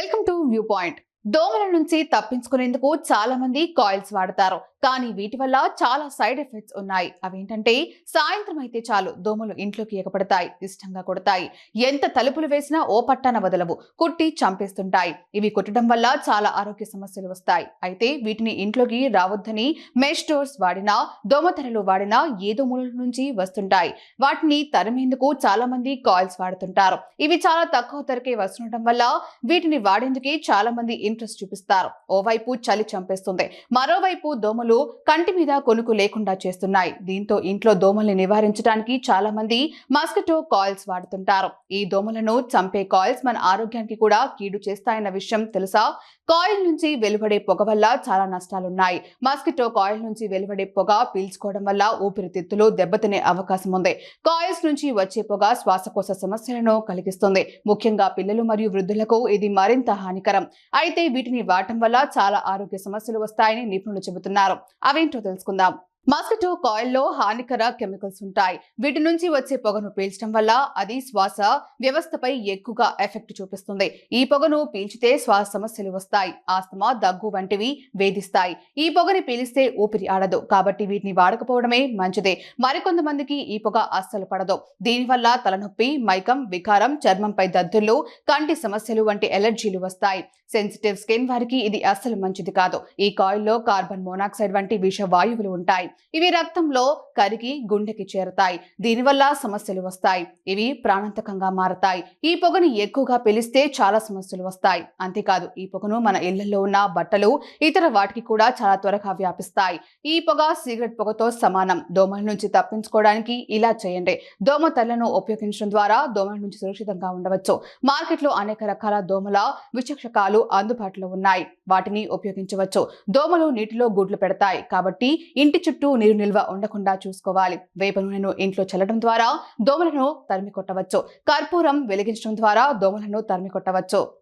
Welcome to view point. దోమల నుంచి తప్పించుకునేందుకు చాలా మంది కాయిల్స్ వాడతారు. కానీ వీటి వల్ల చాలా సైడ్ ఎఫెక్ట్స్ ఉన్నాయి. అవేంటంటే సాయంత్రం అయితే చాలు దోమలు ఇంట్లోకి ఎగపడతాయి ఇష్టంగా కొడతాయి. ఎంత తలుపులు వేసినా ఓ పట్టాన వదలవు కుట్టి చంపేస్తుంటాయి. ఇవి కుట్టడం వల్ల చాలా ఆరోగ్య సమస్యలు వస్తాయి. అయితే వీటిని ఇంట్లోకి రావద్దని మెస్టోర్స్ వాడినా దోమతెరలు వాడినా ఏదో దోమల నుంచి వస్తుంటాయి? వాటిని తరిమేందుకు చాలా మంది కాయిల్స్ వాడుతుంటారు. ఇవి చాలా తక్కువ ధరకే వస్తుండటం వల్ల వీటిని వాడేందుకే చాలా మంది ఇంట్రెస్ట్ చూపిస్తారు. ఓవైపు చలి చంపేస్తుంది. మరోవైపు దోమలు కంటి మీద కొనుకు లేకుండా చేస్తున్నాయి. దీంతో ఇంట్లో దోమల్ని నివారించడానికి చాలా మంది మస్కిటో కాయిల్స్ వాడుతుంటారు. ఈ దోమలను చంపే కాయిల్స్ మన ఆరోగ్యానికి కూడా కీడు చేస్తాయన్న విషయం తెలుసా? కాయిల్ నుంచి వెలువడే పొగ వల్ల చాలా నష్టాలున్నాయి. మస్కిటో కాయిల్ నుంచి వెలువడే పొగ పీల్చుకోవడం వల్ల ఊపిరితిత్తులు దెబ్బతినే అవకాశం ఉంది. కాయిల్స్ నుంచి వచ్చే పొగ శ్వాసకోశ సమస్యలను కలిగిస్తుంది. ముఖ్యంగా పిల్లలు మరియు వృద్ధులకు ఇది మరింత హానికరం. అయితే వీటిని వాడటం వల్ల చాలా ఆరోగ్య సమస్యలు వస్తాయని నిపుణులు చెబుతున్నారు. అవేంటో తెలుసుకుందాం. మస్కిటో కాయిల్లో హానికర కెమికల్స్ ఉంటాయి. వీటి నుంచి వచ్చే పొగను పీల్చడం వల్ల అది శ్వాస వ్యవస్థపై ఎక్కువగా ఎఫెక్ట్ చూపిస్తుంది. ఈ పొగను పీల్చితే శ్వాస సమస్యలు వస్తాయి. ఆస్తమా దగ్గు వంటివి వేధిస్తాయి. ఈ పొగని పీలిస్తే ఊపిరి ఆడదు. కాబట్టి వీటిని వాడకపోవడమే మంచిదే. మరికొంతమందికి ఈ పొగ అస్సలు పడదు. దీనివల్ల తలనొప్పి మైకం వికారం చర్మంపై దద్దులు కంటి సమస్యలు వంటి ఎలర్జీలు వస్తాయి. సెన్సిటివ్ స్కిన్ వారికి ఇది అస్సలు మంచిది కాదు. ఈ కాయిల్లో కార్బన్ మోనాక్సైడ్ వంటి విష వాయువులు ఉంటాయి. ఇవి రక్తంలో కరిగి గుండెకి చేరతాయి. దీనివల్ల సమస్యలు వస్తాయి. ఇవి ప్రాణాంతకంగా మారతాయి. ఈ పొగని ఎక్కువగా పిలిస్తే చాలా సమస్యలు వస్తాయి. అంతేకాదు ఈ పొగను మన ఇళ్ళలో ఉన్న బట్టలు ఇతర వాటికి కూడా చాలా త్వరగా వ్యాపిస్తాయి. ఈ పొగ సిగరెట్ పొగతో సమానం. దోమల నుంచి తప్పించుకోవడానికి ఇలా చేయండి. దోమ తల్లను ఉపయోగించడం ద్వారా దోమల నుంచి సురక్షితంగా ఉండవచ్చు. మార్కెట్లో అనేక రకాల దోమల విచక్షకాలు అందుబాటులో ఉన్నాయి. వాటిని ఉపయోగించవచ్చు. దోమలు నీటిలో గుడ్లు పెడతాయి. కాబట్టి ఇంటి చుట్టూ చుట్టూ నీరు నిల్వ ఉండకుండా చూసుకోవాలి. వేప నూనెను ఇంట్లో చల్లడం ద్వారా దోమలను తరిమి కొట్టవచ్చు. కర్పూరం వెలిగించడం ద్వారా దోమలను తరిమి కొట్టవచ్చు.